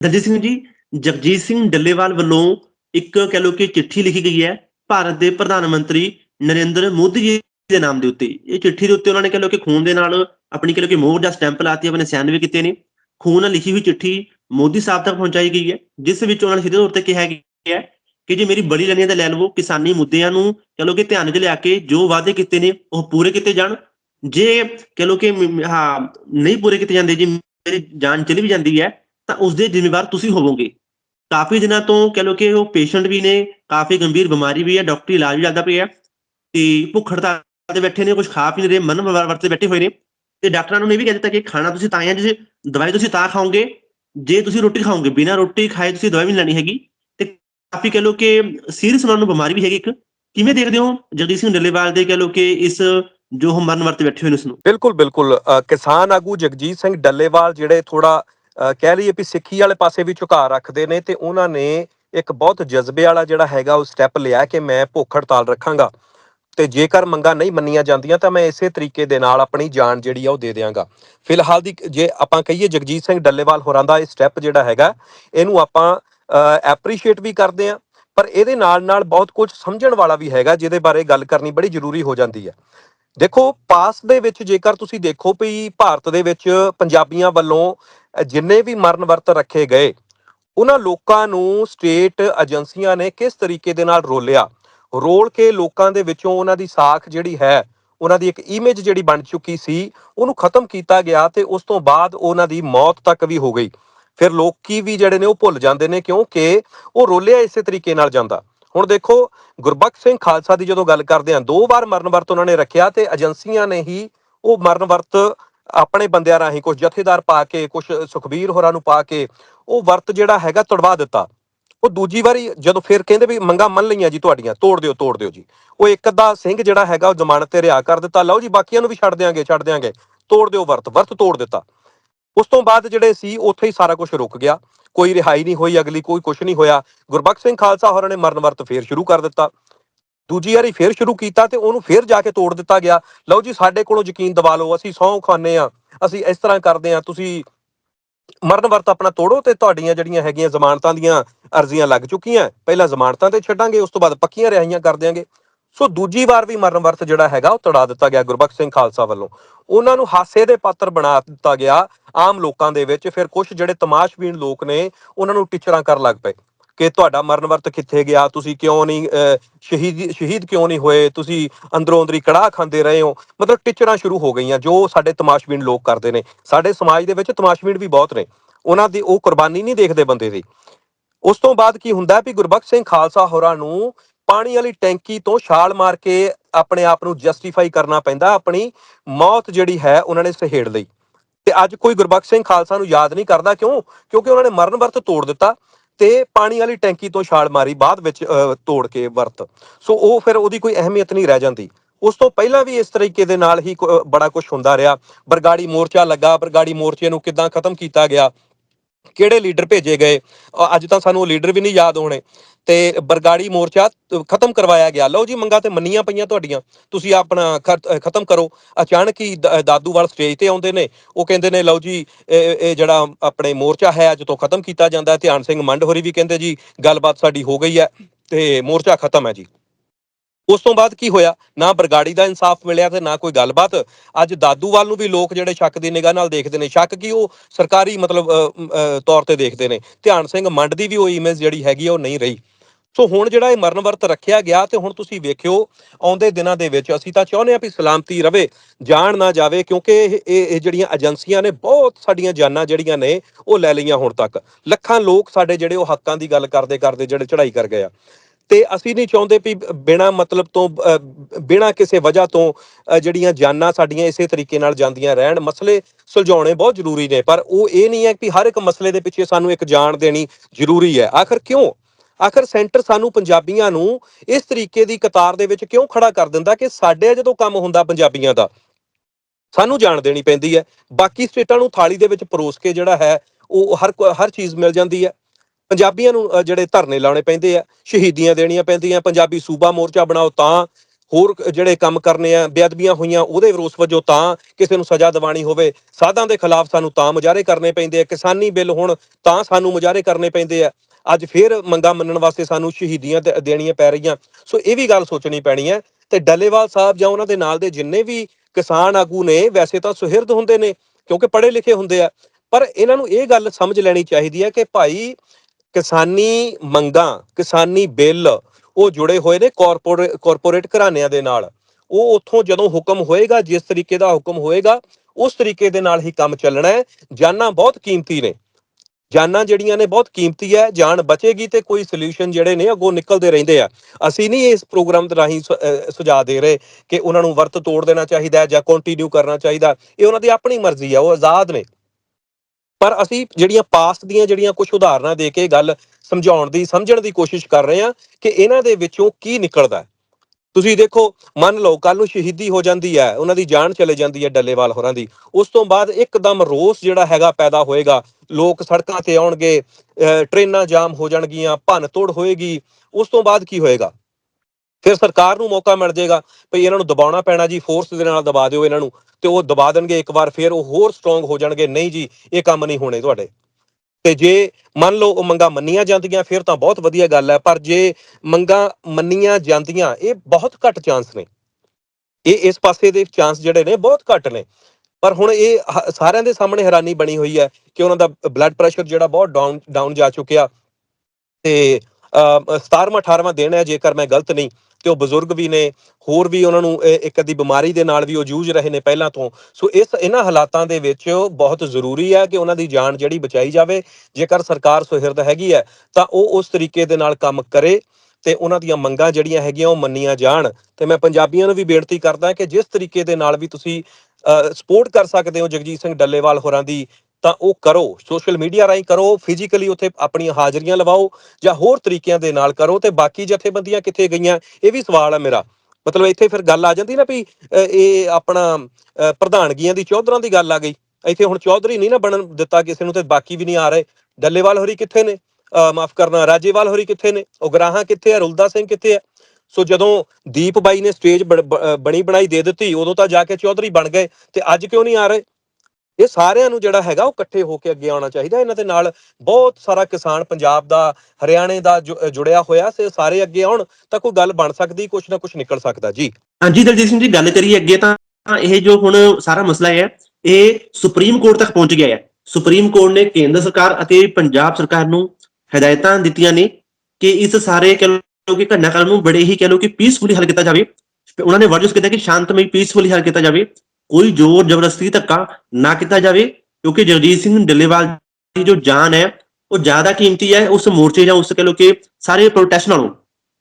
ਦਲਜੀਤ ਸਿੰਘ ਜੀ, ਜਗਜੀਤ ਸਿੰਘ ਡੱਲੇਵਾਲ ਵੱਲੋਂ ਇੱਕ ਕਹਿ ਲਓ ਕਿ ਚਿੱਠੀ ਲਿਖੀ ਗਈ ਹੈ ਭਾਰਤ ਦੇ ਪ੍ਰਧਾਨ ਮੰਤਰੀ ਨਰਿੰਦਰ ਮੋਦੀ ਜੀ ਦੇ ਨਾਮ ਦੇ ਉੱਤੇ। ਇਹ ਚਿੱਠੀ ਦੇ ਉੱਤੇ ਉਹਨਾਂ ਨੇ ਕਹਿ ਲਓ ਕਿ ਖੂਨ ਦੇ ਨਾਲ ਆਪਣੀ ਕਹਿ ਲਓ ਕਿ ਮੋਹਰ ਜਾਂ ਸਟੈਂਪ ਲਾਤੀ, ਆਪਣੇ ਸਾਈਨ ਵੀ ਕੀਤੇ ਨੇ। ਖੂਨ ਨਾਲ ਲਿਖੀ ਹੋਈ ਚਿੱਠੀ ਮੋਦੀ ਸਾਹਿਬ ਤੱਕ ਪਹੁੰਚਾਈ ਗਈ ਹੈ, ਜਿਸ ਵਿੱਚ ਉਹਨਾਂ ਨੇ ਸਿੱਧੇ ਤੌਰ ਤੇ ਕਿਹਾ ਗਿਆ ਹੈ ਕਿ ਜੇ ਮੇਰੀ ਬੜੀ ਲੈਣੀਆਂ ਦਾ ਲੈ ਲਵੋ, ਕਿਸਾਨੀ ਮੁੱਦਿਆਂ ਨੂੰ ਕਹਿ ਲਓ ਕਿ ਧਿਆਨ 'ਚ ਲਿਆ ਕੇ ਜੋ ਵਾਅਦੇ ਕੀਤੇ ਨੇ, ਉਹ ਪੂਰੇ ਕੀਤੇ ਜਾਣ। ਜੇ ਕਹਿ ਲਓ ਕਿ ਹਾਂ, ਨਹੀਂ ਪੂਰੇ ਕੀਤੇ ਜਾਂਦੇ, ਜੀ ਮੇਰੀ ਜਾਨ ਚਲੀ ਵੀ ਜਾਂਦੀ ਹੈ ਤਾਂ ਉਸ ਦੇ ਜ਼ਿੰਮੇਵਾਰ ਤੁਸੀਂ ਹੋਵੋਗੇ। ਕਾਫੀ ਦਿਨਾਂ ਤੋਂ ਕਹਿ ਲਓ ਕਿ ਉਹ ਪੇਸ਼ੈਂਟ ਵੀ ਨੇ, ਕਾਫੀ ਗੰਭੀਰ ਬਿਮਾਰੀ ਵੀ ਹੈ, ਡਾਕਟਰੀ ਇਲਾਜ ਵੀ ਚੱਲਦਾ ਪਿਆ ਤੇ ਭੁੱਖ ਹੜਤਾਲ ਤੇ ਬੈਠੇ ਨੇ ਕੁਝ ਖਾ ਪੀ ਨਹੀਂ ਰਹੇ, ਮਨ ਵਰਤੇ ਬੈਠੇ ਹੋਏ ਨੇ। ਤੇ ਡਾਕਟਰਾਂ ਨੂੰ ਇਹ ਵੀ ਕਹਿ ਦਿੱਤਾ ਕਿ ਖਾਣਾ ਤੁਸੀਂ ਤਾਂ ਹੈ ਜੇ ਦਵਾਈ ਤੁਸੀਂ ਤਾਂ ਖਾਓਗੇ, ਜੇ ਤੁਸੀਂ ਰੋਟੀ ਖਾਓਗੇ। ਬਿਨਾਂ ਰੋਟੀ ਖਾਏ ਤੁਸੀਂ ਦਵਾਈ ਵੀ ਲੈਣੀ ਹੈਗੀ। ਤੇ ਕਾਫੀ ਕਹਿ ਲਓ ਕਿ ਸੀਰੀਅਸ ਉਹਨਾਂ ਨੂੰ ਬਿਮਾਰੀ ਵੀ ਹੈਗੀ ਇੱਕ। ਕਿਵੇਂ ਦੇਖਦੇ ਹੋ ਜਗਦੀਪ ਸਿੰਘ ਡੱਲੇਵਾਲ ਦੇ ਕਹਿ ਲਓ ਕਿ ਇਸ ਜੋ ਉਹ ਮਰਨ ਵਰਤੇ ਬੈਠੇ ਹੋਏ ਨੇ ਉਸ ਨੂੰ ਬਿਲਕੁਲ। ਬਿਲਕੁਲ ਕਿਸਾਨ ਆਗੂ ਜਗਜੀਤ ਸਿੰਘ ਡੱਲੇਵਾਲ, ਜਿਹੜੇ ਥੋੜਾ ਕਹਿ ਲਈਏ ਵੀ ਸਿੱਖੀ ਵਾਲੇ ਪਾਸੇ ਵੀ ਝੁਕਾਅ ਰੱਖਦੇ ਨੇ ਤੇ ਉਹਨਾਂ ਨੇ ਇੱਕ ਬਹੁਤ ਜਜ਼ਬੇ ਵਾਲਾ ਜਿਹੜਾ ਹੈਗਾ ਉਹ ਸਟੈਪ ਲਿਆ ਕਿ ਮੈਂ ਭੁੱਖ ਹੜਤਾਲ ਰੱਖਾਂਗਾ। ਤੇ ਜੇਕਰ ਮੰਗਾਂ ਨਹੀਂ ਮੰਨੀਆਂ ਜਾਂਦੀਆਂ ਤਾਂ ਮੈਂ ਇਸੇ ਤਰੀਕੇ ਦੇ ਨਾਲ ਆਪਣੀ ਜਾਨ ਜਿਹੜੀ ਆ ਉਹ ਦੇ ਦਿਆਂਗਾ। ਫਿਲਹਾਲ ਦੀ ਜੇ ਆਪਾਂ ਕਹੀਏ ਜਗਜੀਤ ਸਿੰਘ ਡੱਲੇਵਾਲ ਹੋਰਾਂ ਦਾ ਇਹ ਸਟੈਪ ਜਿਹੜਾ ਹੈਗਾ, ਇਹਨੂੰ ਆਪਾਂ ਐਪਰੀਸ਼ੀਏਟ ਵੀ ਕਰਦੇ ਆ, ਪਰ ਇਹਦੇ ਨਾਲ ਨਾਲ ਬਹੁਤ ਕੁਝ ਸਮਝਣ ਵਾਲਾ ਵੀ ਹੈਗਾ ਜਿਹਦੇ ਬਾਰੇ ਗੱਲ ਕਰਨੀ ਬੜੀ ਜ਼ਰੂਰੀ ਹੋ ਜਾਂਦੀ ਹੈ ਦੇਖੋ ਪਾਸ ਦੇ ਵਿੱਚ ਜੇਕਰ ਤੁਸੀਂ ਦੇਖੋ ਵੀ ਭਾਰਤ ਦੇ ਵਿੱਚ ਪੰਜਾਬੀਆਂ ਵੱਲੋਂ ਜਿੰਨੇ ਵੀ ਮਰਨ ਵਰਤ ਰੱਖੇ ਗਏ, ਉਹਨਾਂ ਲੋਕਾਂ ਨੂੰ ਸਟੇਟ ਏਜੰਸੀਆਂ ਨੇ ਕਿਸ ਤਰੀਕੇ ਦੇ ਨਾਲ ਰੋਲਿਆ? ਰੋਲ ਕੇ ਲੋਕਾਂ ਦੇ ਵਿੱਚੋਂ ਉਹਨਾਂ ਦੀ ਸਾਖ ਜਿਹੜੀ ਹੈ, ਉਹਨਾਂ ਦੀ ਇੱਕ ਇਮੇਜ ਜਿਹੜੀ ਬਣ ਚੁੱਕੀ ਸੀ, ਉਹਨੂੰ ਖਤਮ ਕੀਤਾ ਗਿਆ ਤੇ ਉਸ ਤੋਂ ਬਾਅਦ ਉਹਨਾਂ ਦੀ ਮੌਤ ਤੱਕ ਵੀ ਹੋ ਗਈ। ਫਿਰ ਲੋਕੀ ਵੀ ਜਿਹੜੇ ਨੇ ਉਹ ਭੁੱਲ ਜਾਂਦੇ ਨੇ ਕਿਉਂਕਿ ਉਹ ਰੋਲਿਆ ਇਸੇ ਤਰੀਕੇ ਨਾਲ ਜਾਂਦਾ। ਹੁਣ ਦੇਖੋ, ਗੁਰਬਖਸ਼ ਸਿੰਘ ਖਾਲਸਾ ਦੀ ਜਦੋਂ ਗੱਲ ਕਰਦੇ ਹਾਂ, ਦੋ ਵਾਰ ਮਰਨ ਵਰਤ ਉਹਨਾਂ ਨੇ ਰੱਖਿਆ ਤੇ ਏਜੰਸੀਆਂ ਨੇ ਹੀ ਉਹ ਮਰਨ ਵਰਤ ਆਪਣੇ ਬੰਦਿਆਂ ਰਾਹੀਂ ਕੁਝ ਜਥੇਦਾਰ ਪਾ ਕੇ ਕੁਝ ਸੁਖਬੀਰ ਹੋਰਾਂ ਨੂੰ ਪਾ ਕੇ ਉਹ ਵਰਤ ਜਿਹੜਾ ਹੈਗਾ ਤੜਵਾ ਦਿੱਤਾ। ਉਹ ਦੂਜੀ ਵਾਰੀ ਜਦੋਂ ਫਿਰ ਕਹਿੰਦੇ ਵੀ ਮੰਗਾ ਮੰਨ ਲਈਆਂ ਜੀ ਤੁਹਾਡੀਆਂ, ਤੋੜ ਦਿਓ ਤੋੜ ਦਿਓ ਜੀ। ਉਹ ਇੱਕ ਅੱਧਾ ਸਿੰਘ ਜਿਹੜਾ ਹੈਗਾ ਉਹ ਜ਼ਮਾਨਤ ਤੇ ਰਿਹਾ ਕਰ ਦਿੱਤਾ। ਲਓ ਜੀ, ਬਾਕੀਆਂ ਨੂੰ ਵੀ ਛੱਡ ਦਿਆਂਗੇ ਛੱਡ ਦਿਆਂਗੇ। ਤੋੜ ਦਿਓ ਵਰਤ ਵਰਤ ਤੋੜ ਦਿੱਤਾ। ਉਸ ਤੋਂ ਬਾਅਦ ਜਿਹੜੇ ਸੀ, ਉੱਥੇ ਹੀ ਸਾਰਾ ਕੁਝ ਰੁਕ ਗਿਆ। ਕੋਈ ਰਿਹਾਈ ਨਹੀਂ ਹੋਈ ਅਗਲੀ, ਕੋਈ ਕੁਝ ਨਹੀਂ ਹੋਇਆ। ਗੁਰਬਖਸ਼ ਸਿੰਘ ਖਾਲਸਾ ਹੋਰਾਂ ਨੇ ਮਰਨ ਵਰਤ ਫੇਰ ਸ਼ੁਰੂ ਕਰ ਦਿੱਤਾ। ਦੂਜੀ ਵਾਰੀ ਫੇਰ ਸ਼ੁਰੂ ਕੀਤਾ ਤੇ ਉਹਨੂੰ ਫੇਰ ਜਾ ਕੇ ਤੋੜ ਦਿੱਤਾ ਗਿਆ। ਲਓ ਜੀ, ਸਾਡੇ ਕੋਲੋਂ ਯਕੀਨ ਦਿਵਾ ਲਓ, ਅਸੀਂ ਸਹੁੰ ਖਾਂਦੇ ਆ ਅਸੀਂ ਇਸ ਤਰ੍ਹਾਂ ਕਰਦੇ ਆ ਤੁਸੀਂ ਮਰਨ ਵਰਤ ਆਪਣਾ ਤੋੜੋ ਤੇ ਤੁਹਾਡੀਆਂ ਜਿਹੜੀਆਂ ਹੈਗੀਆਂ ਜ਼ਮਾਨਤਾਂ ਦੀਆਂ ਅਰਜ਼ੀਆਂ ਲੱਗ ਚੁੱਕੀਆਂ। ਪਹਿਲਾਂ ਜ਼ਮਾਨਤਾਂ ਤੇ ਛੱਡਾਂਗੇ, ਉਸ ਤੋਂ ਬਾਅਦ ਪੱਕੀਆਂ ਰਿਹਾਈਆਂ ਕਰ ਦਿਆਂਗੇ। ਸੋ ਦੂਜੀ ਵਾਰ ਵੀ ਮਰਨ ਵਰਤ ਜਿਹੜਾ ਹੈਗਾ, ਉਹ ਤੜਾ ਦਿੱਤਾ ਗਿਆ ਗੁਰਬਖਸ਼ ਸਿੰਘ ਖਾਲਸਾ ਵੱਲੋਂ। ਉਹਨਾਂ ਨੂੰ ਹਾਸੇ ਦੇ ਪਾਤਰ ਬਣਾ ਦਿੱਤਾ ਗਿਆ ਆਮ ਲੋਕਾਂ ਦੇ ਵਿੱਚ। ਫਿਰ ਕੁਝ ਜਿਹੜੇ ਤਮਾਸ਼ਬੀਨ ਲੋਕ ਨੇ, ਉਹਨਾਂ ਨੂੰ ਟੀਚਰਾਂ ਕਰਨ ਲੱਗ ਪਏ। ਕਿ ਤੁਹਾਡਾ ਮਰਨ ਵਰਤ ਕਿੱਥੇ ਗਿਆ? ਤੁਸੀਂ ਕਿਉਂ ਨਹੀਂ ਅਹ, ਸ਼ਹੀਦ ਸ਼ਹੀਦ ਕਿਉਂ ਨਹੀਂ ਹੋਏ? ਤੁਸੀਂ ਅੰਦਰੋਂ ਅੰਦਰੀ ਕੜਾਹ ਖਾਂਦੇ ਰਹੇ ਹੋ। ਮਤਲਬ ਟੀਚਰਾਂ ਸ਼ੁਰੂ ਹੋ ਗਈਆਂ ਜੋ ਸਾਡੇ ਤਮਾਸ਼ਬੀਨ ਲੋਕ ਕਰਦੇ ਨੇ। ਸਾਡੇ ਸਮਾਜ ਦੇ ਵਿੱਚ ਤਮਾਸ਼ਬੀਨ ਵੀ ਬਹੁਤ ਨੇ। ਉਹਨਾਂ ਦੀ ਉਹ ਕੁਰਬਾਨੀ ਨਹੀਂ ਦੇਖਦੇ ਬੰਦੇ ਦੀ। ਉਸ ਤੋਂ ਬਾਅਦ ਕੀ ਹੁੰਦਾ ਵੀ ਗੁਰਬਖਸ਼ ਸਿੰਘ ਖਾਲਸਾ ਹੋਰਾਂ ਨੂੰ ਪਾਣੀ ਵਾਲੀ ਟੈਂਕੀ ਤੋਂ ਛਾਲ ਮਾਰ ਕੇ ਆਪਣੇ ਆਪ ਨੂੰ ਜਸਟੀਫਾਈ ਕਰਨਾ ਪੈਂਦਾ ਆਪਣੀ ਮੌਤ ਜਿਹੜੀ ਹੈ ਉਹਨਾਂ ਨੇ ਸਹੇੜ ਲਈ। ਤੇ ਅੱਜ ਕੋਈ ਗੁਰਬਖਸ਼ ਸਿੰਘ ਖਾਲਸਾ ਨੂੰ ਯਾਦ ਨਹੀਂ ਕਰਦਾ ਕਿਉਂ? ਕਿਉਂਕਿ ਉਹਨਾਂ ਨੇ ਮਰਨ ਵਰਤ ਤੋੜ ਦਿੱਤਾ। ਤੇ ਪਾਣੀ ਵਾਲੀ ਟੈਂਕੀ ਤੋਂ ਛਾਲ ਮਾਰੀ, ਬਾਅਦ ਵਿੱਚ ਤੋੜ ਕੇ ਵਰਤ। ਸੋ ਉਹ ਫਿਰ ਉਹਦੀ ਕੋਈ ਅਹਿਮੀਅਤ ਨਹੀਂ ਰਹਿ ਜਾਂਦੀ। ਉਸ ਤੋਂ ਪਹਿਲਾਂ ਵੀ ਇਸ ਤਰੀਕੇ ਦੇ ਨਾਲ ਹੀ ਬੜਾ ਕੁਝ ਹੁੰਦਾ ਰਿਹਾ। ਬਰਗਾੜੀ ਮੋਰਚਾ ਲੱਗਾ। ਬਰਗਾੜੀ ਮੋਰਚੇ ਨੂੰ ਕਿਦਾਂ ਖਤਮ ਕੀਤਾ ਗਿਆ? ਕਿਹੜੇ ਲੀਡਰ ਭੇਜੇ ਗਏ? ਅੱਜ ਤਾਂ ਸਾਨੂੰ ਉਹ ਲੀਡਰ ਵੀ ਨਹੀਂ ਯਾਦ ਹੋਣੇ। ਤੇ ਬਰਗਾੜੀ ਮੋਰਚਾ ਖਤਮ ਕਰਵਾਇਆ ਗਿਆ। ਲਓ ਜੀ, ਮੰਗਾ ਤੇ ਮੰਨੀਆਂ ਪਈਆਂ ਤੁਹਾਡੀਆਂ। ਤੁਸੀਂ ਆਪਣਾ ਖਤ- ਖਤਮ ਕਰੋ। ਅਚਾਨਕ ਹੀ ਦ- ਦਾਦੂਵਾਲ ਸਟੇਜ ਤੇ ਆਉਂਦੇ ਨੇ। ਉਹ ਕਹਿੰਦੇ ਨੇ, ਲਓ ਜੀ ਇਹ ਇਹ ਜਿਹੜਾ ਆਪਣੇ ਮੋਰਚਾ ਹੈ, ਅੱਜ ਤੋਂ ਖਤਮ ਕੀਤਾ ਜਾਂਦਾ ਹੈ। ਧਿਆਨ ਸਿੰਘ ਮੰਡ ਹੋਰੀ ਵੀ ਕਹਿੰਦੇ ਜੀ, ਗੱਲਬਾਤ ਸਾਡੀ ਹੋ ਗਈ ਹੈ ਤੇ ਮੋਰਚਾ ਖਤਮ ਹੈ ਜੀ। ਉਸ ਤੋਂ ਬਾਅਦ ਕੀ ਹੋਇਆ? ਨਾ ਬਰਗਾੜੀ ਦਾ ਇਨਸਾਫ ਮਿਲਿਆ ਤੇ ਨਾ ਕੋਈ ਗੱਲਬਾਤ। ਅੱਜ ਦਾਦੂਵਾਲ ਨੂੰ ਵੀ ਲੋਕ ਜਿਹੜੇ ਸ਼ੱਕ ਦੀ ਨਿਗਾਹ ਨਾਲ ਦੇਖਦੇ ਨੇ। ਸ਼ੱਕ ਕੀ ਉਹ ਸਰਕਾਰੀ ਮਤਲਬ ਤੌਰ ਤੇ ਦੇਖਦੇ ਨੇ। ਧਿਆਨ ਸਿੰਘ ਮੰਡ ਦੀ ਵੀ ਉਹ ਇਮੇਜ ਜਿਹੜੀ ਹੈਗੀ ਆ, ਉਹ ਨਹੀਂ ਰਹੀ। ਸੋ ਹੁਣ ਜਿਹੜਾ ਇਹ ਮਰਨ ਵਰਤ ਰੱਖਿਆ ਗਿਆ ਤੇ ਹੁਣ ਤੁਸੀਂ ਵੇਖਿਓ, ਆਉਂਦੇ ਦਿਨਾਂ ਦੇ ਵਿੱਚ ਅਸੀਂ ਤਾਂ ਚਾਹੁੰਦੇ ਆ ਵੀ ਸਲਾਮਤੀ ਰਵੇ, ਜਾਣ ਨਾ ਜਾਵੇ, ਕਿਉਂਕਿ ਇਹ ਇਹ ਇਹ ਜਿਹੜੀਆਂ ਏਜੰਸੀਆਂ ਨੇ, ਬਹੁਤ ਸਾਡੀਆਂ ਜਾਨਾਂ ਜਿਹੜੀਆਂ ਨੇ, ਉਹ ਲੈ ਲਈਆਂ ਹੁਣ ਤੱਕ। ਲੱਖਾਂ ਲੋਕ ਸਾਡੇ ਜਿਹੜੇ ਉਹ ਹੱਕਾਂ ਦੀ ਗੱਲ ਕਰਦੇ ਕਰਦੇ ਜਿਹੜੇ ਚੜ੍ਹਾਈ ਕਰ ਗਏ ਆ। ਤੇ ਅਸੀਂ ਨਹੀਂ ਚਾਹੁੰਦੇ ਵੀ ਬਿਨਾ ਮਤਲਬ ਤੋਂ ਬਿਨਾ ਕਿਸੇ ਵਜ੍ਹਾ ਤੋਂ ਜਿਹੜੀਆਂ ਜਾਨਾਂ ਸਾਡੀਆਂ ਇਸੇ ਤਰੀਕੇ ਨਾਲ ਜਾਂਦੀਆਂ ਰਹਿਣ, ਮਸਲੇ ਸੁਲਝਾਉਣੇ ਬਹੁਤ ਜ਼ਰੂਰੀ ਨੇ। ਪਰ ਉਹ ਇਹ ਨਹੀਂ ਹੈ ਕਿ ਹਰ ਇੱਕ ਮਸਲੇ ਦੇ ਪਿੱਛੇ ਸਾਨੂੰ ਇੱਕ ਜਾਨ ਦੇਣੀ ਜ਼ਰੂਰੀ ਹੈ। ਆਖਰ ਕਿਉਂ? ਆਖਰ ਸੈਂਟਰ ਸਾਨੂੰ ਪੰਜਾਬੀਆਂ ਨੂੰ ਇਸ ਤਰੀਕੇ ਦੀ ਕਤਾਰ ਦੇ ਵਿੱਚ ਕਿਉਂ ਖੜਾ ਕਰ ਦਿੰਦਾ ਕਿ ਸਾਡੇ ਜਦੋਂ ਕੰਮ ਹੁੰਦਾ ਪੰਜਾਬੀਆਂ ਦਾ, ਸਾਨੂੰ ਜਾਣ ਦੇਣੀ ਪੈਂਦੀ ਹੈ। ਬਾਕੀ ਸਟੇਟਾਂ ਨੂੰ ਥਾਲੀ ਦੇ ਵਿੱਚ ਪਰੋਸ ਕੇ ਜਿਹੜਾ ਹੈ, ਉਹ ਹਰ ਕੋ- ਹਰ ਚੀਜ਼ ਮਿਲ ਜਾਂਦੀ ਹੈ। ਪੰਜਾਬੀਆਂ ਨੂੰ ਜਿਹੜੇ ਧਰਨੇ ਲਾਉਣੇ ਪੈਂਦੇ ਆ, ਸ਼ਹੀਦੀਆਂ ਦੇਣੀਆਂ ਪੈਂਦੀਆਂ, ਪੰਜਾਬੀ ਸੂਬਾ ਮੋਰਚਾ ਬਣਾਓ ਤਾਂ ਹੋਰ ਜਿਹੜੇ ਕੰਮ ਕਰਨੇ ਆ, ਬੇਅਦਬੀਆਂ ਹੋਈਆਂ, ਉਹਦੇ ਵਿਰੋਧ ਵਜੋਂ ਤਾਂ ਕਿਸੇ ਨੂੰ ਸਜ਼ਾ ਦਿਵਾਣੀ ਹੋਵੇ, ਸਾਧਾਂ ਦੇ ਖਿਲਾਫ ਸਾਨੂੰ ਤਾਂ ਮੁਜ਼ਾਹਰੇ ਕਰਨੇ ਪੈਂਦੇ ਆ, ਕਿਸਾਨੀ ਬਿੱਲ ਹੁਣ ਤਾਂ ਸਾਨੂੰ ਮੁਜ਼ਾਹਰੇ ਕਰਨੇ ਪੈਂਦੇ ਆ, ਅੱਜ ਫੇਰ ਮੰਗਾ ਮੰਨਣ ਵਾਸਤੇ ਸਾਨੂੰ ਸ਼ਹੀਦੀਆਂ ਤੇ ਦੇਣੀਆਂ ਪੈ ਰਹੀਆਂ, ਸੋ ਇਹ ਵੀ ਗੱਲ ਸੋਚਣੀ ਪੈਣੀ ਹੈ, ਤੇ ਡੱਲੇਵਾਲ ਸਾਹਿਬ ਜਾਂ ਉਹਨਾਂ ਦੇ ਨਾਲ ਦੇ ਜਿੰਨੇ ਵੀ ਕਿਸਾਨ ਆਗੂ ਨੇ, ਵੈਸੇ ਤਾਂ ਸੁਹਿਰਦ ਹੁੰਦੇ ਨੇ, ਕਿਉਂਕਿ ਪੜ੍ਹੇ ਲਿਖੇ ਹੁੰਦੇ ਆ, ਪਰ ਇਹਨਾਂ ਨੂੰ ਇਹ ਗੱਲ ਸਮਝ ਲੈਣੀ ਚਾਹੀਦੀ ਹੈ ਕਿ ਭਾਈ ਕਿਸਾਨੀ ਮੰਗਾਂ, ਕਿਸਾਨੀ ਬਿੱਲ ਉਹ ਜੁੜੇ ਹੋਏ ਨੇ ਕਾਰਪੋਰੇਟ ਕਾਰਪੋਰੇਟ ਘਰਾਣਿਆਂ ਦੇ ਨਾਲ। ਉਹ ਉੱਥੋਂ ਜਦੋਂ ਹੁਕਮ ਹੋਏਗਾ, ਜਿਸ ਤਰੀਕੇ ਦਾ ਹੁਕਮ ਹੋਏਗਾ, ਉਸ ਤਰੀਕੇ ਦੇ ਨਾਲ ਹੀ ਕੰਮ ਚੱਲਣਾ ਹੈ। ਜਾਨਾਂ ਬਹੁਤ ਕੀਮਤੀ ਨੇ। ਜਾਨਾਂ ਜਿਹੜੀਆਂ ਨੇ ਬਹੁਤ ਕੀਮਤੀ ਹੈ। ਜਾਨ ਬਚੇਗੀ ਤੇ ਕੋਈ ਸੋਲੂਸ਼ਨ ਜਿਹੜੇ ਨੇ, ਅੱਗੋਂ ਨਿਕਲਦੇ ਰਹਿੰਦੇ ਆ। ਅਸੀਂ ਨਹੀਂ ਇਸ ਪ੍ਰੋਗਰਾਮ ਦੇ ਰਾਹੀਂ ਸੁ- ਸੁਝਾਅ ਦੇ ਰਹੇ ਕਿ ਉਹਨਾਂ ਨੂੰ ਵਰਤ ਤੋੜ ਦੇਣਾ ਚਾਹੀਦਾ ਜਾਂ ਕੰਟੀਨਿਊ ਕਰਨਾ ਚਾਹੀਦਾ। ਇਹ ਉਹਨਾਂ ਦੀ ਆਪਣੀ ਮਰਜ਼ੀ ਹੈ ਉਹ ਆਜ਼ਾਦ ਨੇ। ਪਰ ਅਸੀਂ ਜਿਹੜੀਆਂ ਪਾਸਟ ਦੀਆਂ ਜਿਹੜੀਆਂ ਕੁਝ ਉਦਾਹਰਨਾਂ ਦੇ ਕੇ ਗੱਲ ਸਮਝਾਉਣ ਦੀ, ਸਮਝਣ ਦੀ ਕੋਸ਼ਿਸ਼ ਕਰ ਰਹੇ ਹਾਂ ਕਿ ਇਹਨਾਂ ਦੇ ਵਿੱਚੋਂ ਕੀ ਨਿਕਲਦਾ ਤੁਸੀਂ ਦੇਖੋ, ਮੰਨ ਲਓ ਕੱਲ ਨੂੰ ਸ਼ਹੀਦੀ ਹੋ ਜਾਂਦੀ ਹੈ, ਉਹਨਾਂ ਦੀ ਜਾਨ ਚਲੇ ਜਾਂਦੀ ਹੈ ਡੱਲੇਵਾਲ ਹੋਰਾਂ ਦੀ। ਉਸ ਤੋਂ ਬਾਅਦ ਇੱਕਦਮ ਰੋਸ ਜਿਹੜਾ ਹੈਗਾ ਪੈਦਾ ਹੋਏਗਾ। ਲੋਕ ਸੜਕਾਂ ਤੇ ਆਉਣਗੇ, ਅਹ ਟ੍ਰੇਨਾਂ ਜਾਮ ਹੋ ਜਾਣਗੀਆਂ ਭੰਨ ਤੋੜ ਹੋਏਗੀ। ਉਸ ਤੋਂ ਬਾਅਦ ਕੀ ਹੋਏਗਾ? ਫਿਰ ਸਰਕਾਰ ਨੂੰ ਮੌਕਾ ਮਿਲ ਜਾਏਗਾ ਭਈ ਇਹਨਾਂ ਨੂੰ ਦਬਾਉਣਾ ਪੈਣਾ ਜੀ ਫੋਰਸ ਦੇ ਨਾਲ ਦਬਾ ਦਿਓ ਇਹਨਾਂ ਨੂੰ ਤੇ ਉਹ ਦਬਾ ਦੇਣਗੇ ਇੱਕ ਵਾਰ, ਫਿਰ ਉਹ ਹੋਰ ਸਟਰੋਂਗ ਹੋ ਜਾਣਗੇ। ਨਹੀਂ ਜੀ, ਇਹ ਕੰਮ ਨਹੀਂ ਹੋਣੇ ਤੁਹਾਡੇ। ਤੇ ਜੇ ਮੰਨ ਲਓ ਉਹ ਮੰਗਾਂ ਮੰਨੀਆਂ ਜਾਂਦੀਆਂ, ਫਿਰ ਤਾਂ ਬਹੁਤ ਵਧੀਆ ਗੱਲ ਹੈ, ਪਰ ਜੇ ਮੰਗਾਂ ਮੰਨੀਆਂ ਜਾਂਦੀਆਂ, ਇਹ ਬਹੁਤ ਘੱਟ ਚਾਂਸ ਨੇ। ਇਹ ਇਸ ਪਾਸੇ ਦੇ ਚਾਂਸ ਜਿਹੜੇ ਨੇ, ਬਹੁਤ ਘੱਟ ਨੇ। ਪਰ ਹੁਣ ਇਹ ਸਾਰਿਆਂ ਦੇ ਸਾਹਮਣੇ ਹੈਰਾਨੀ ਬਣੀ ਹੋਈ ਹੈ ਕਿ ਉਹਨਾਂ ਦਾ ਬਲੱਡ ਪ੍ਰੈਸ਼ਰ ਜਿਹੜਾ ਬਹੁਤ ਡਾਊਨ ਡਾਊਨ ਜਾ ਚੁੱਕਿਆ। ਤੇ 17ਵਾਂ 18ਵਾਂ ਦਿਨ ਹੈ, ਜੇਕਰ ਮੈਂ ਗਲਤ ਨਹੀਂ ਤੇ ਉਹ ਬਜ਼ੁਰਗ ਵੀ ਨੇ, ਹੋਰ ਵੀ ਉਹਨਾਂ ਨੂੰ ਇੱਕ ਅੱਧੀ ਬਿਮਾਰੀ ਦੇ ਨਾਲ ਵੀ ਉਹ ਜੂਝ ਰਹੇ ਨੇ ਪਹਿਲਾਂ ਤੋਂ। ਸੋ ਇਸ ਇਹਨਾਂ ਹਾਲਾਤਾਂ ਦੇ ਵਿੱਚ ਬਹੁਤ ਜ਼ਰੂਰੀ ਹੈ ਕਿ ਉਹਨਾਂ ਦੀ ਜਾਨ ਜਿਹੜੀ ਬਚਾਈ ਜਾਵੇ। ਜੇਕਰ ਸਰਕਾਰ ਸੁਹਿਰਦ ਹੈਗੀ ਹੈ, ਤਾਂ ਉਹ ਉਸ ਤਰੀਕੇ ਦੇ ਨਾਲ ਕੰਮ ਕਰੇ ਤੇ ਉਹਨਾਂ ਦੀਆਂ ਮੰਗਾਂ ਜਿਹੜੀਆਂ ਹੈਗੀਆਂ ਉਹ ਮੰਨੀਆਂ ਜਾਣ। ਤੇ ਮੈਂ ਪੰਜਾਬੀਆਂ ਨੂੰ ਵੀ ਬੇਨਤੀ ਕਰਦਾ ਕਿ ਜਿਸ ਤਰੀਕੇ ਦੇ ਨਾਲ ਵੀ ਤੁਸੀਂ ਸਪੋਰਟ ਕਰ ਸਕਦੇ ਹੋ ਜਗਜੀਤ ਸਿੰਘ ਡੱਲੇਵਾਲ ਹੋਰਾਂ ਦੀ ਤਾਂ ਉਹ ਕਰੋ ਸੋਸ਼ਲ ਮੀਡੀਆ ਰਾਹੀਂ ਕਰੋ ਫਿਜ਼ੀਕਲੀ ਉੱਥੇ ਆਪਣੀਆਂ ਹਾਜ਼ਰੀਆਂ ਲਵਾਓ ਜਾਂ ਹੋਰ ਤਰੀਕਿਆਂ ਦੇ ਨਾਲ ਕਰੋ ਤੇ ਬਾਕੀ ਜਥੇਬੰਦੀਆਂ ਕਿੱਥੇ ਗਈਆਂ, ਇਹ ਵੀ ਸਵਾਲ ਹੈ ਮੇਰਾ। ਮਤਲਬ ਇੱਥੇ ਫਿਰ ਗੱਲ ਆ ਜਾਂਦੀ ਨਾ ਵੀ ਇਹ ਆਪਣਾ ਪ੍ਰਧਾਨਗੀਆਂ ਦੀ ਚੌਧਰਾਂ ਦੀ ਗੱਲ ਆ ਗਈ। ਇੱਥੇ ਹੁਣ ਚੌਧਰੀ ਨਹੀਂ ਨਾ ਬਣਨ ਦਿੱਤਾ ਕਿਸੇ ਨੂੰ ਤੇ ਬਾਕੀ ਵੀ ਨਹੀਂ ਆ ਰਹੇ। ਡੱਲੇਵਾਲ ਹੋਰੀ ਕਿੱਥੇ ਨੇ? ਮਾਫ ਕਰਨਾ, ਰਾਜੇਵਾਲ ਹੋਰੀ ਕਿੱਥੇ ਨੇ? ਉਗਰਾਹਾਂ ਕਿੱਥੇ ਆ? ਰੁਲਦਾ ਸਿੰਘ ਕਿੱਥੇ ਹੈ ਸੋ ਜਦੋਂ ਦੀਪ ਬਾਈ ਨੇ ਸਟੇਜ ਬਣ- ਬਣੀ ਬਣਾਈ ਦੇ ਦਿੱਤੀ, ਉਦੋਂ ਤਾਂ ਜਾ ਕੇ ਚੌਧਰੀ ਬਣ ਗਏ ਤੇ ਅੱਜ ਕਿਉਂ ਨਹੀਂ ਆ ਰਹੇ? ਇਹ ਸਾਰਿਆਂ ਨੂੰ ਜਿਹੜਾ ਹੈਗਾ ਉਹ ਇਕੱਠੇ ਹੋ ਕੇ ਅੱਗੇ ਆਉਣਾ ਚਾਹੀਦਾ। ਇਹਨਾਂ ਦੇ ਨਾਲ ਬਹੁਤ ਸਾਰਾ ਕਿਸਾਨ ਪੰਜਾਬ ਦਾ, ਹਰਿਆਣੇ ਦਾ ਜੁੜਿਆ ਹੋਇਆ ਸੇ ਸਾਰੇ ਅੱਗੇ ਆਉਣ ਤਾਂ ਕੋਈ ਗੱਲ ਬਣ ਸਕਦੀ, ਕੁਛ ਨਾ ਕੁਛ ਨਿਕਲ ਸਕਦਾ। ਜੀ। ਹਾਂਜੀ, ਦਲਜੀਤ ਸਿੰਘ ਜੀ, ਗੱਲ ਕਰੀਏ ਅੱਗੇ ਤਾਂ ਇਹ ਜੋ ਹੁਣ ਸਾਰਾ ਮਸਲਾ ਹੈ, ਇਹ ਸੁਪਰੀਮ ਕੋਰਟ ਤੱਕ ਪਹੁੰਚ ਗਿਆ ਹੈ। ਸੁਪਰੀਮ ਕੋਰਟ ਨੇ ਕੇਂਦਰ ਸਰਕਾਰ ਅਤੇ ਪੰਜਾਬ ਸਰਕਾਰ ਨੂੰ ਹਦਾਇਤਾਂ ਦਿੱਤੀਆਂ ਨੇ ਕਿ ਇਸ ਸਾਰੇ ਕਹਿ ਲਓ ਕਿ ਘਟਨਾਕ੍ਰਮ ਨੂੰ ਬੜੇ ਹੀ ਕਹਿ ਲਓ ਕਿ ਪੀਸਫੁਲੀ ਹੱਲ ਕੀਤਾ ਜਾਵੇ। ਉਹਨਾਂ ਨੇ ਵਰਜਸ ਕੀਤਾ ਕਿ ਸ਼ਾਂਤਮਈ ਪੀਸਫੁਲੀ ਹੱਲ ਕੀਤਾ ਜਾਵੇ। ਕੋਈ ਜ਼ੋਰ ਜ਼ਬਰਦਸਤੀ ਧੱਕਾ ਨਾ ਕੀਤਾ ਜਾਵੇ, ਕਿਉਂਕਿ ਜਗਜੀਤ ਸਿੰਘ ਡੱਲੇਵਾਲ ਦੀ ਜੋ ਜਾਨ ਹੈ, ਉਹ ਜ਼ਿਆਦਾ ਕੀਮਤੀ ਹੈ, ਉਸ ਮੋਰਚੇ ਜਾਂ ਉਸ ਕਹਿ ਲਓ ਕਿ ਸਾਰੇ ਪ੍ਰੋਟੈਸਟ ਨਾਲੋਂ।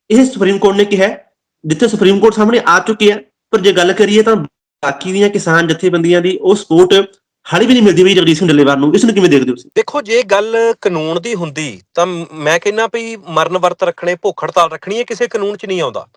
ਇਹ ਸੁਪਰੀਮ ਕੋਰਟ ਨੇ ਕਿਹਾ ਜਿੱਥੇ ਸੁਪਰੀਮ ਕੋਰਟ ਸਾਹਮਣੇ ਆ ਚੁੱਕੀ ਹੈ, ਪਰ ਜੇ ਗੱਲ ਕਰੀਏ ਤਾਂ ਬਾਕੀ ਦੀਆਂ ਕਿਸਾਨ ਜਥੇਬੰਦੀਆਂ ਦੀ, ਉਹ ਸਪੋਰਟ ਹਾਲੇ ਵੀ ਨਹੀਂ ਮਿਲਦੀ ਵੀ ਜਗਜੀਤ ਸਿੰਘ ਡੱਲੇਵਾਲ ਨੂੰ। ਇਸ ਨੂੰ ਕਿਵੇਂ ਦੇਖਦੇ ਹੋ ਤੁਸੀਂ? ਦੇਖੋ, ਜੇ ਗੱਲ ਕਾਨੂੰਨ ਦੀ ਹੁੰਦੀ, ਤਾਂ ਮੈਂ ਕਹਿੰਨਾ ਵੀ ਮਰਨ ਵਰਤ ਰੱਖਣੇ, ਭੁੱਖ ਹੜਤਾਲ ਰੱਖਣੀ, ਇਹ ਕਿਸੇ ਕਾਨੂੰਨ 'ਚ ਨਹੀਂ ਆਉਂਦਾ।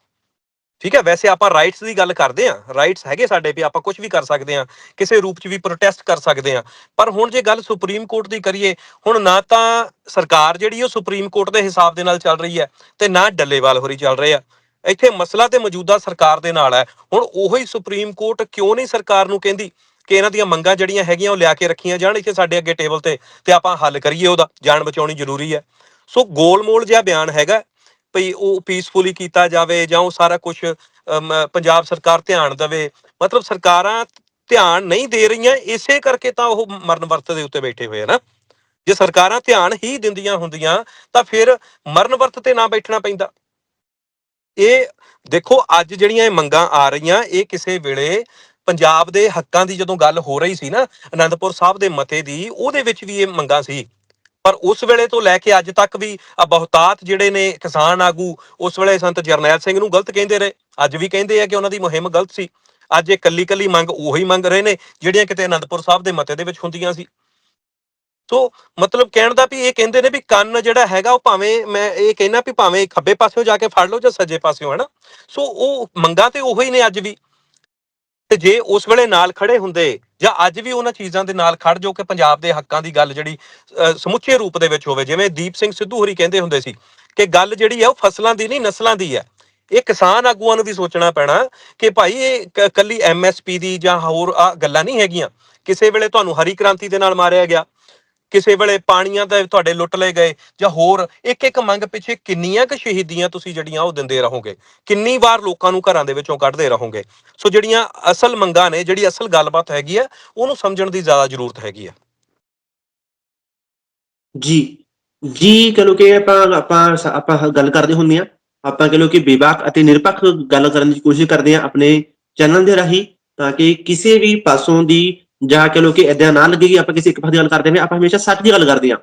ਠੀਕ ਹੈ, ਵੈਸੇ ਆਪਾਂ ਰਾਈਟਸ ਦੀ ਗੱਲ ਕਰਦੇ ਆਂ ਰਾਈਟਸ ਹੈਗੇ ਸਾਡੇ ਵੀ, ਆਪਾਂ ਕੁਝ ਵੀ ਕਰ ਸਕਦੇ ਆਂ ਕਿਸੇ ਰੂਪ 'ਚ ਵੀ ਪ੍ਰੋਟੈਸਟ ਕਰ ਸਕਦੇ ਆਂ ਪਰ ਹੁਣ ਜੇ ਗੱਲ ਸੁਪਰੀਮ ਕੋਰਟ ਦੀ ਕਰੀਏ, ਹੁਣ ਨਾ ਤਾਂ ਸਰਕਾਰ ਜਿਹੜੀ ਉਹ ਸੁਪਰੀਮ ਕੋਰਟ ਦੇ ਹਿਸਾਬ ਦੇ ਨਾਲ ਚੱਲ ਰਹੀ ਹੈ ਤੇ ਨਾ ਡੱਲੇਵਾਲ ਹੋਰੀ ਚੱਲ ਰਹੇ ਆ। ਇੱਥੇ ਮਸਲਾ ਤੇ ਮੌਜੂਦਾ ਸਰਕਾਰ ਦੇ ਨਾਲ ਹੈ, ਹੁਣ ਉਹੀ ਸੁਪਰੀਮ ਕੋਰਟ ਕਿਉਂ ਨਹੀਂ ਸਰਕਾਰ ਨੂੰ ਕਹਿੰਦੀ ਕਿ ਇਹਨਾਂ ਦੀਆਂ ਮੰਗਾਂ ਜਿਹੜੀਆਂ ਹੈਗੀਆਂ ਉਹ ਲਿਆ ਕੇ ਰੱਖੀਆਂ ਜਾਣ ਇੱਥੇ ਸਾਡੇ ਅੱਗੇ ਟੇਬਲ ਤੇ ਤੇ ਆਪਾਂ ਹੱਲ ਕਰੀਏ ਉਹਦਾ ਜਾਨ ਬਚਾਉਣੀ ਜ਼ਰੂਰੀ ਹੈ। ਸੋ ਗੋਲਮੋਲ ਜਿਹਾ ਬਿਆਨ ਹੈਗਾ ਭਈ ਉਹ ਪੀਸਫੁਲੀ ਕੀਤਾ ਜਾਵੇ ਜਾਂ ਉਹ ਸਾਰਾ ਕੁਝ ਪੰਜਾਬ ਸਰਕਾਰ ਧਿਆਨ ਦੇਵੇ। ਮਤਲਬ ਸਰਕਾਰਾਂ ਧਿਆਨ ਨਹੀਂ ਦੇ ਰਹੀਆਂ, ਇਸੇ ਕਰਕੇ ਤਾਂ ਉਹ ਮਰਨ ਵਰਤ ਦੇ ਉੱਤੇ ਬੈਠੇ ਹੋਏ ਆ ਨਾ। ਜੇ ਸਰਕਾਰਾਂ ਧਿਆਨ ਹੀ ਦਿੰਦੀਆਂ ਹੁੰਦੀਆਂ, ਤਾਂ ਫਿਰ ਮਰਨ ਵਰਤ ਤੇ ਨਾ ਬੈਠਣਾ ਪੈਂਦਾ। ਇਹ ਦੇਖੋ, ਅੱਜ ਜਿਹੜੀਆਂ ਇਹ ਮੰਗਾਂ ਆ ਰਹੀਆਂ, ਇਹ ਕਿਸੇ ਵੇਲੇ ਪੰਜਾਬ ਦੇ ਹੱਕਾਂ ਦੀ ਜਦੋਂ ਗੱਲ ਹੋ ਰਹੀ ਸੀ ਨਾ, ਅਨੰਦਪੁਰ ਸਾਹਿਬ ਦੇ ਮਤੇ ਦੀ, ਉਹਦੇ ਵਿੱਚ ਵੀ ਇਹ ਮੰਗਾਂ ਸੀ। ਪਰ ਉਸ ਵੇਲੇ ਤੋਂ ਲੈ ਕੇ ਅੱਜ ਤੱਕ ਵੀ ਆ ਬਹੁਤਾਤ ਜਿਹੜੇ ਨੇ ਕਿਸਾਨ ਆਗੂ, ਉਸ ਵੇਲੇ ਸੰਤ ਜਰਨੈਲ ਸਿੰਘ ਨੂੰ ਗਲਤ ਕਹਿੰਦੇ ਰਹੇ। ਅੱਜ ਵੀ ਕਹਿੰਦੇ ਆ ਕਿ ਉਹਨਾਂ ਦੀ ਮੁਹਿੰਮ ਗਲਤ ਸੀ। ਅੱਜ ਇਹ ਕੱਲੀ ਕੱਲੀ ਮੰਗ ਉਹੀ ਮੰਗ ਰਹੇ ਨੇ, ਜਿਹੜੀਆਂ ਕਿਤੇ ਅਨੰਦਪੁਰ ਸਾਹਿਬ ਦੇ ਮਤੇ ਦੇ ਵਿੱਚ ਹੁੰਦੀਆਂ ਸੀ। ਸੋ ਮਤਲਬ ਕਹਿਣ ਦਾ ਵੀ ਇਹ ਕਹਿੰਦੇ ਨੇ ਵੀ ਕੰਨ ਜਿਹੜਾ ਹੈਗਾ ਉਹ ਭਾਵੇਂ ਮੈਂ ਇਹ ਕਹਿਣਾ ਵੀ ਭਾਵੇਂ ਖੱਬੇ ਪਾਸਿਓਂ ਜਾ ਕੇ ਫੜ ਲਓ ਜਾਂ ਸੱਜੇ ਪਾਸਿਓਂ ਹੈ ਨਾ ਸੋ ਉਹ ਮੰਗਾਂ ਤੇ ਉਹੀ ਨੇ ਅੱਜ ਵੀ। ਤੇ ਜੇ ਉਸ ਵੇਲੇ ਨਾਲ ਖੜੇ ਹੁੰਦੇ ਜਾਂ ਅੱਜ ਵੀ ਉਹਨਾਂ ਚੀਜ਼ਾਂ ਦੇ ਨਾਲ ਖੜ ਜੋ ਕਿ ਪੰਜਾਬ ਦੇ ਹੱਕਾਂ ਦੀ ਗੱਲ ਜਿਹੜੀ ਸਮੁੱਚੇ ਰੂਪ ਦੇ ਵਿੱਚ ਹੋਵੇ, ਜਿਵੇਂ ਦੀਪ ਸਿੰਘ ਸਿੱਧੂ ਹੋਰੀ ਕਹਿੰਦੇ ਹੁੰਦੇ ਸੀ ਕਿ ਗੱਲ ਜਿਹੜੀ ਹੈ ਉਹ ਫਸਲਾਂ ਦੀ ਨਹੀਂ, ਨਸਲਾਂ ਦੀ ਹੈ ਇਹ ਕਿਸਾਨ ਆਗੂਆਂ ਨੂੰ ਵੀ ਸੋਚਣਾ ਪੈਣਾ ਕਿ ਭਾਈ ਇਹ ਕ- ਕੱਲੀ ਐਮਐਸਪੀ ਦੀ ਜਾਂ ਹੋਰ ਆ ਗੱਲਾਂ ਨਹੀਂ ਹੈਗੀਆਂ। ਕਿਸੇ ਵੇਲੇ ਤੁਹਾਨੂੰ ਹਰੀ ਕ੍ਰਾਂਤੀ ਦੇ ਨਾਲ ਮਾਰਿਆ ਗਿਆ। ਕਿਸੇ ਵੇਲੇ ਪਾਣੀਆਂ ਤੇ ਤੁਹਾਡੇ ਲੁੱਟ ਲਏ ਗਏ ਜਾਂ ਹੋਰ ਇੱਕ ਇੱਕ ਮੰਗ ਪਿੱਛੇ ਕਿੰਨੀਆਂ ਕੁ ਸ਼ਹੀਦੀਆਂ ਤੁਸੀਂ ਜਿਹੜੀਆਂ ਉਹ ਦਿੰਦੇ ਰਹੋਗੇ? ਕਿੰਨੀ ਵਾਰ ਲੋਕਾਂ ਨੂੰ ਘਰਾਂ ਦੇ ਵਿੱਚੋਂ ਕੱਢਦੇ ਰਹੋਗੇ? ਸੋ ਜਿਹੜੀਆਂ ਅਸਲ ਮੰਗਾਂ ਨੇ, ਜਿਹੜੀ ਅਸਲ ਗੱਲਬਾਤ ਹੈਗੀ ਆ, ਉਹਨੂੰ ਸਮਝਣ ਦੀ ਜ਼ਿਆਦਾ ਜ਼ਰੂਰਤ ਹੈਗੀ ਆ। ਜੀ ਜੀ ਕਹ ਲੋ ਕਿ ਆਪਾਂ ਆਪਾਂ ਆਪਾਂ ਗੱਲ ਕਰਦੇ ਹੁੰਦੇ ਆ ਆਪਾਂ ਕਹ ਲੋ ਕਿ ਬੇਬਾਕ ਅਤੇ ਨਿਰਪੱਖ ਗੱਲ ਕਰਨ ਦੀ ਕੋਸ਼ਿਸ਼ ਕਰਦੇ ਆ ਆਪਣੇ ਚੈਨਲ ਦੇ ਰਾਹੀਂ, ਤਾਂ ਕਿ ਕਿਸੇ ਵੀ ਪਾਸੋਂ ਦੀ ਜਾਂ ਕਹ ਲੋ ਕਿ ਇਦਾਂ ਨਾ ਲੱਗੇ ਕਿ ਆਪਾਂ ਕਿਸੇ ਇੱਕ ਪਾਸੇ ਦੀ ਗੱਲ ਕਰਦੇ ਹਾਂ, ਆਪਾਂ ਹਮੇਸ਼ਾ ਸੱਚ ਦੀ ਗੱਲ ਕਰਦੇ ਆ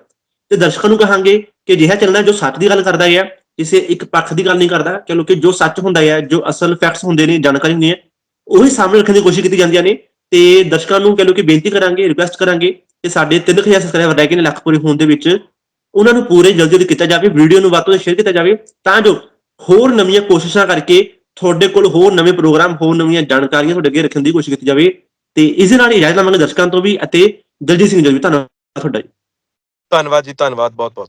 ਤੇ ਦਰਸ਼ਕਾਂ ਨੂੰ ਕਹਾਂਗੇ ਕਿ ਜਿਹੜਾ ਚੱਲਣਾ ਜੋ ਸੱਚ ਦੀ ਗੱਲ ਕਰਦਾ ਹੈ, ਕਿਸੇ ਇੱਕ ਪੱਖ ਦੀ ਗੱਲ ਨਹੀਂ ਕਰਦਾ ਕਹ ਲੋ ਕਿ ਜੋ ਸੱਚ ਹੁੰਦਾ ਹੈ, ਜੋ ਅਸਲ ਫੈਕਟਸ ਹੁੰਦੇ ਨੇ, ਜਾਣਕਾਰੀ ਹੁੰਦੀ ਹੈ, ਉਹੀ ਸਾਹਮਣੇ ਰੱਖਣ ਦੀ ਕੋਸ਼ਿਸ਼ ਕੀਤੀ ਜਾਂਦੀਆਂ ਨੇ। ਤੇ ਦਰਸ਼ਕਾਂ ਨੂੰ ਕਹ ਲੋ ਕਿ ਬੇਨਤੀ ਕਰਾਂਗੇ ਰਿਕੁਐਸਟ ਕਰਾਂਗੇ ਕਿ ਸਾਡੇ 3000 ਸਬਸਕ੍ਰਾਈਬਰ ਰਹਿ ਗਏ ਨੇ ਲੱਖ ਪੂਰੇ ਹੋਣ ਦੇ ਵਿੱਚ। ਉਹਨਾਂ ਨੂੰ ਪੂਰੇ ਜਲਦੀ ਜਲਦੀ ਕੀਤਾ ਜਾਵੇ ਵੀਡੀਓ ਨੂੰ ਵੱਧ ਤੋਂ ਵੱਧ ਸ਼ੇਅਰ ਕੀਤਾ ਜਾਵੇ, ਤਾਂ ਜੋ ਹੋਰ ਨਵੀਆਂ ਕੋਸ਼ਿਸ਼ਾਂ ਕਰਕੇ ਤੁਹਾਡੇ ਕੋਲ ਹੋਰ ਨਵੇਂ ਪ੍ਰੋਗਰਾਮ ਹੋਰ ਨਵੀਆਂ ਜਾਣਕਾਰੀਆਂ ਤੁਹਾਡੇ ਅੱਗੇ ਰੱਖਣ ਦੀ ਕੋਸ਼ਿਸ਼ ਕੀਤੀ ਜਾਵੇ। ਤੇ ਇਸ ਦੇ ਨਾਲ ਹੀ ਇਜਾਜ਼ਤ ਲਵਾਂਗੇ ਦਰਸ਼ਕਾਂ ਤੋਂ ਵੀ ਅਤੇ ਦਲਜੀਤ ਸਿੰਘ ਜੀ ਵੀ ਧੰਨਵਾਦ ਤੁਹਾਡਾ ਜੀ। ਧੰਨਵਾਦ ਜੀ, ਧੰਨਵਾਦ ਬਹੁਤ ਬਹੁਤ